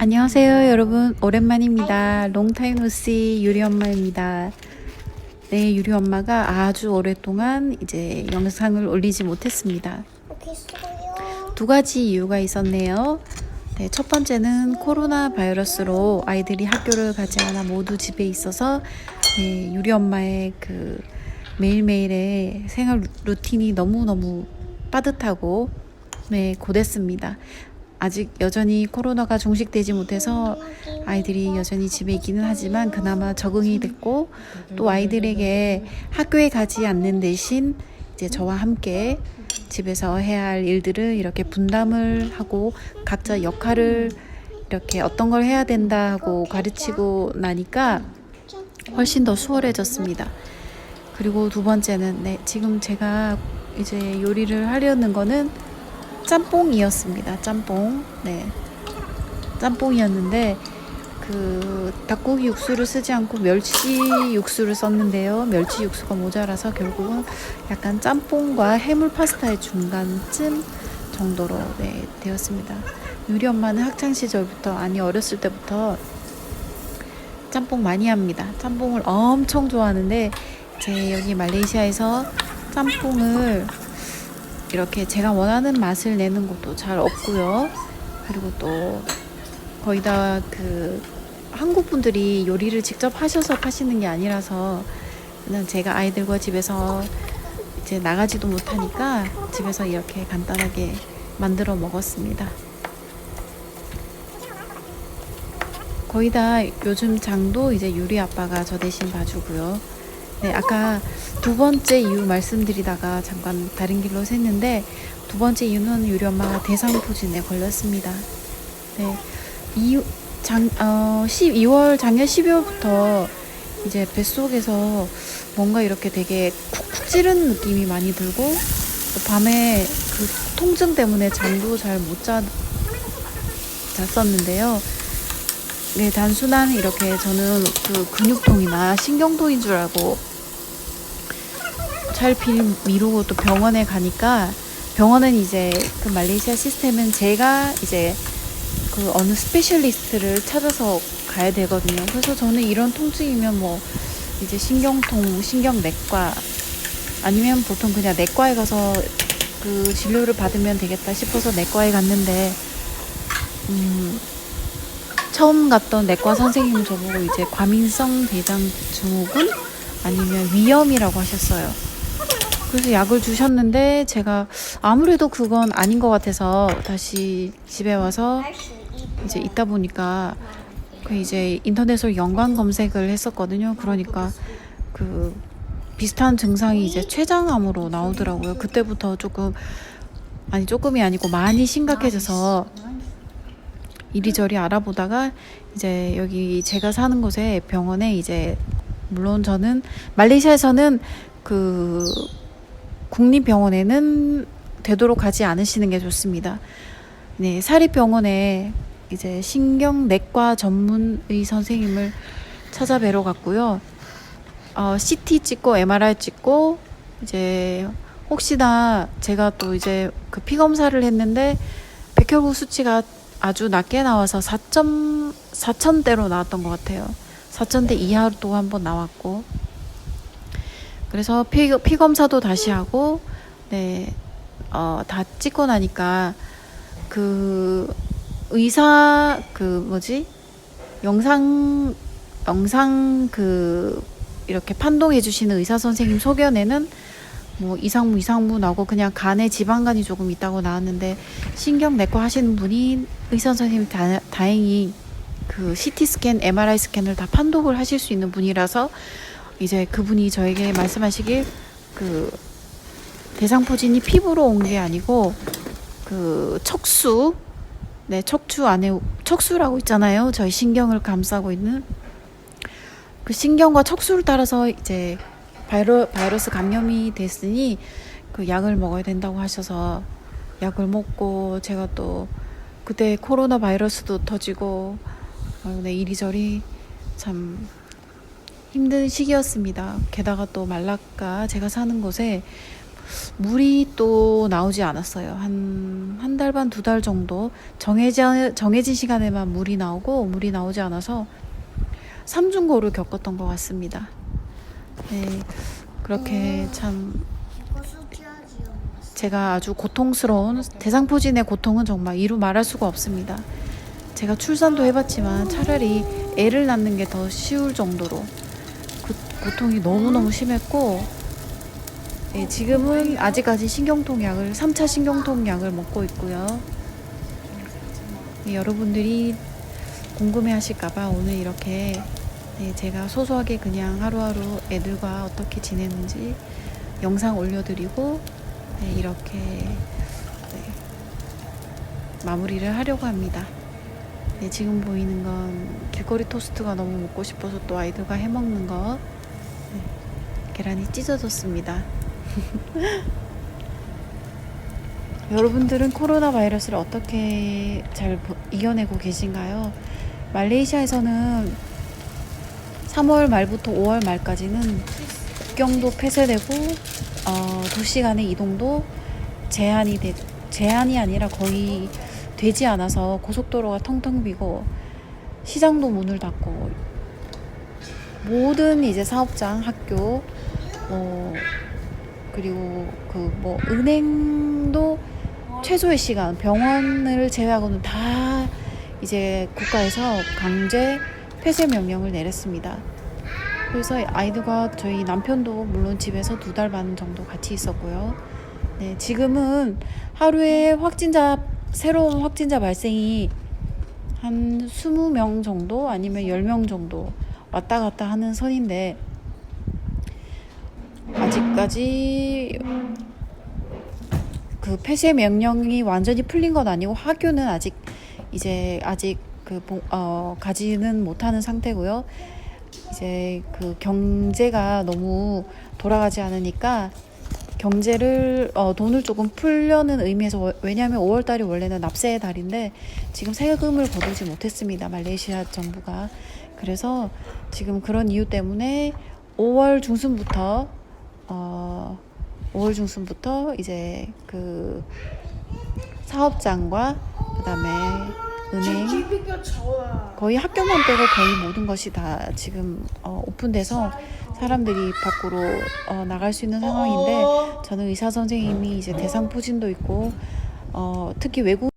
안녕하세요 여러분. 오랜만입니다. 롱타임 노씨 유리 엄마입니다. 네 유리 엄마가 아주 오랫동안 이제 영상을 올리지 못했습니다. 두 가지 이유가 있었네요. 네, 첫 번째는 코로나 바이러스로 아이들이 학교를 가지 않아 모두 집에 있어서 네, 유리 엄마의 그 매일매일의 생활 루틴이 너무너무 빠듯하고 네, 고됐습니다. 아직 여전히 코로나가 종식되지 못해서 아이들이 여전히 집에 있기는 하지만 그나마 적응이 됐고 또 아이들에게 학교에 가지 않는 대신 이제 저와 함께 집에서 해야 할 일들을 이렇게 분담을 하고 각자 역할을 이렇게 어떤 걸 해야 된다 하고 가르치고 나니까 훨씬 더 수월해졌습니다. 그리고 두 번째는 네, 지금 제가 이제 요리를 하려는 거는 짬뽕이었습니다. 짬뽕. 네. 짬뽕이었는데 그 닭고기 육수를 쓰지 않고 멸치 육수를 썼는데요. 멸치 육수가 모자라서 결국은 약간 짬뽕과 해물 파스타의 중간쯤 정도로 네, 되었습니다. 유리 엄마는 학창 시절부터 아니 어렸을 때부터 짬뽕 많이 합니다. 짬뽕을 엄청 좋아하는데 제 여기 말레이시아에서 짬뽕을 이렇게 제가 원하는 맛을 내는 곳도 잘 없고요. 그리고 또 거의 다 그 한국 분들이 요리를 직접 하셔서 파시는 게 아니라서 그냥 제가 아이들과 집에서 이제 나가지도 못하니까 집에서 이렇게 간단하게 만들어 먹었습니다. 거의 다 요즘 장도 이제 유리 아빠가 저 대신 봐주고요. 네, 아까 두 번째 이유 말씀드리다가 잠깐 다른 길로 샜는데 두 번째 이유는 유리 엄마가 대상포진에 걸렸습니다. 네, 이 장, 어, 12월 작년 12월부터 이제 뱃속에서 뭔가 이렇게 되게 쿡쿡 찌르는 느낌이 많이 들고 또 밤에 그 통증 때문에 잠도 잘 못 잤었는데요. 네, 단순한 이렇게 저는 그 근육통이나 신경통인 줄 알고 잘 비- 미루고 또 병원에 가니까 병원은 이제 그 말레이시아 시스템은 제가 이제 그 어느 스페셜리스트를 찾아서 가야 되거든요. 그래서 저는 이런 통증이면 뭐 이제 신경통, 신경내과 아니면 보통 그냥 내과에 가서 그 진료를 받으면 되겠다 싶어서 내과에 갔는데 음 처음 갔던 내과 선생님 저보고 이제 과민성 대장 증후군 아니면 위염이라고 하셨어요. 그래서 약을 주셨는데 제가 아무래도 그건 아닌 것 같아서 다시 집에 와서 이제 있다 보니까 그 이제 인터넷으로 연관 검색을 했었거든요. 그러니까 그 비슷한 증상이 이제 췌장암으로 나오더라고요. 그때부터 조금 아니 조금이 아니고 많이 심각해져서 이리저리 알아보다가 이제 여기 제가 사는 곳에 병원에 이제 물론 저는 말레이시아에서는 그 국립병원에는 되도록 가지 않으시는 게 좋습니다. 네, 사립병원에 이제 신경내과 전문의 선생님을 찾아뵈러 갔고요. 어, CT 찍고 MRI 찍고 이제 혹시나 제가 또 이제 그 피 검사를 했는데 백혈구 수치가 아주 낮게 나와서 4점 4천대로 나왔던 것 같아요. 4천대 이하도 한번 나왔고 그래서 피, 피 검사도 다시 하고 네, 어, 다 찍고 나니까 그 의사 그 뭐지? 영상 영상 그 이렇게 판독해 주시는 의사 선생님 소견에는 뭐 이상무 이상무 나고 그냥 간에 지방간이 조금 있다고 나왔는데 신경내과 하시는 분이 의사 선생님이 다, 다행히 그 CT 스캔, MRI 스캔을 다 판독을 하실 수 있는 분이라서 이제 그분이 저에게 말씀하시길 그 대상포진이 피부로 온 게 아니고 그 척수 네 척추 안에 척수라고 있잖아요. 저희 신경을 감싸고 있는 그 신경과 척수를 따라서 이제 바이러, 바이러스 감염이 됐으니 그 약을 먹어야 된다고 하셔서 약을 먹고 제가 또 그때 코로나 바이러스도 터지고 어, 네, 이리저리 참 힘든 시기였습니다. 게다가 또 말라카 제가 사는 곳에 물이 또 나오지 않았어요. 한, 한 달 반, 두 달 정도 정해진, 정해진 시간에만 물이 나오고 물이 나오지 않아서 삼중고를 겪었던 것 같습니다. 네, 그렇게 참 이거 수지하지요. 제가 아주 고통스러운 대상포진의 고통은 정말 이루 말할 수가 없습니다. 제가 출산도 해봤지만 차라리 애를 낳는 게 더 쉬울 정도로 그 고통이 너무너무 심했고 예, 지금은 아직까지 신경통약을 3차 신경통약을 먹고 있고요. 예, 여러분들이 궁금해하실까봐 오늘 이렇게 예, 제가 소소하게 그냥 하루하루 애들과 어떻게 지내는지 영상 올려드리고 네, 이렇게 네, 마무리를 하려고 합니다. 네, 지금 보이는 건 길거리 토스트가 너무 먹고 싶어서 또 아이들과 해먹는 거 네, 계란이 찢어졌습니다. 여러분들은 코로나 바이러스를 어떻게 잘 보- 이겨내고 계신가요? 말레이시아에서는 3월 말부터 5월 말까지는 국경도 폐쇄되고 어, 도시 간의 이동도 제한이 되, 제한이 아니라 거의 되지 않아서 고속도로가 텅텅 비고 시장도 문을 닫고 모든 이제 사업장, 학교, 뭐 그리고 그 뭐 은행도 최소의 시간, 병원을 제외하고는 다 이제 국가에서 강제 폐쇄 명령을 내렸습니다. 그래서 아이들과 저희 남편도 물론 집에서 두 달 반 정도 같이 있었고요. 네, 지금은 하루에 확진자 새로운 확진자 발생이 한 20명 정도 아니면 10명 정도 왔다 갔다 하는 선인데 아직까지 그 폐쇄 명령이 완전히 풀린 건 아니고 학교는 아직 이제 아직 그 보- 어, 가지는 못하는 상태고요. 이제 그 경제가 너무 돌아가지 않으니까 경제를 어, 돈을 조금 풀려는 의미에서 워- 왜냐하면 5월 달이 원래는 납세의 달인데 지금 세금을 거두지 못했습니다 말레이시아 정부가. 그래서 지금 그런 이유 때문에 5월 중순부터 어, 5월 중순부터 이제 그 사업장과 그다음에 은행 거의 학교만 빼고 거의 모든 것이 다 지금 어, 오픈돼서 사람들이 밖으로 어, 나갈 수 있는 상황인데 저는 의사 선생님이 이제 대상 포진도 있고 어, 특히 외국